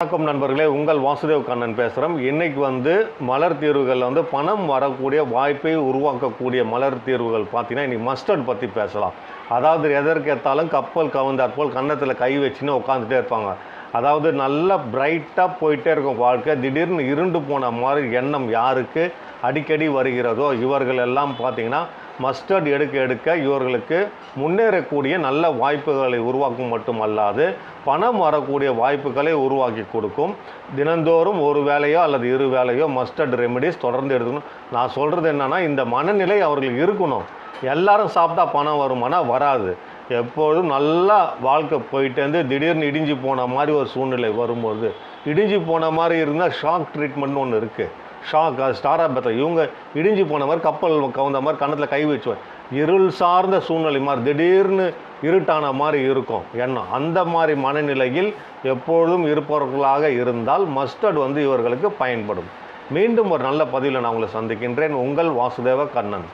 வணக்கம் நண்பர்களே உங்கள் வாசுதேவ் கண்ணன் பேசுகிறோம் இன்னைக்கு வந்து மலர் தீர்வுகளில் வந்து பணம் வரக்கூடிய வாய்ப்பை உருவாக்கக்கூடிய மலர் தீர்வுகள் பார்த்தீங்கன்னா இன்றைக்கி மஸ்டர்ட் பற்றி பேசலாம். அதாவது எதற்கேத்தாலும் கப்பல் கவுந்தாற்போல் கன்னத்தில் கை வச்சுன்னு உட்காந்துட்டே இருப்பாங்க. அதாவது நல்லா பிரைட்டாக போயிட்டே இருக்கும் வாழ்க்கை. திடீர்னு இருண்டு போன மாதிரி எண்ணம் யாருக்கு? அடிக்கடி வருகிறதோ இவர்கள் எல்லாம் பார்த்தீங்கன்னா மஸ்டர்ட் எடுக்க எடுக்க இவர்களுக்கு முன்னேறக்கூடிய நல்ல வாய்ப்புகளை உருவாக்கும் மட்டுமல்லாது பணம் வரக்கூடிய வாய்ப்புகளை உருவாக்கி கொடுக்கும். தினந்தோறும் ஒரு வேலையோ அல்லது இரு வேலையோ மஸ்டர்ட் ரெமெடிஸ் தொடர்ந்து எடுக்கணும். நான் சொல்கிறது என்னென்னா இந்த மனநிலை அவர்களுக்கு இருக்கணும். எல்லாரும் சாப்பிட்டா பணம் வருமானா? வராது. எப்பொழுதும் நல்லா வாழ்க்கை போயிட்டேருந்து திடீர்னு இடிஞ்சு போன மாதிரி ஒரு சூழ்நிலை வரும்போது இடிஞ்சு போன மாதிரி இருந்தால் ஷாக் ட்ரீட்மெண்ட்னு ஒன்று இருக்குது ஷாக் அது ஸ்டாரா இவங்க இடிஞ்சு போன மாதிரி கப்பல் கவுந்த மாதிரி கன்னத்தில் கை வச்சுவேன் இருள் சார்ந்த சூழ்நிலை மாதிரி திடீர்னு இருட்டான மாதிரி இருக்கும் எண்ணம். அந்த மாதிரி மனநிலையில் எப்பொழுதும் இருப்பவர்களாக இருந்தால் மஸ்டர்ட் வந்து இவர்களுக்கு பயன்படும். மீண்டும் ஒரு நல்ல பதிவில் நான் உங்களை சந்திக்கின்றேன். உங்கள் வாசுதேவ கண்ணன்.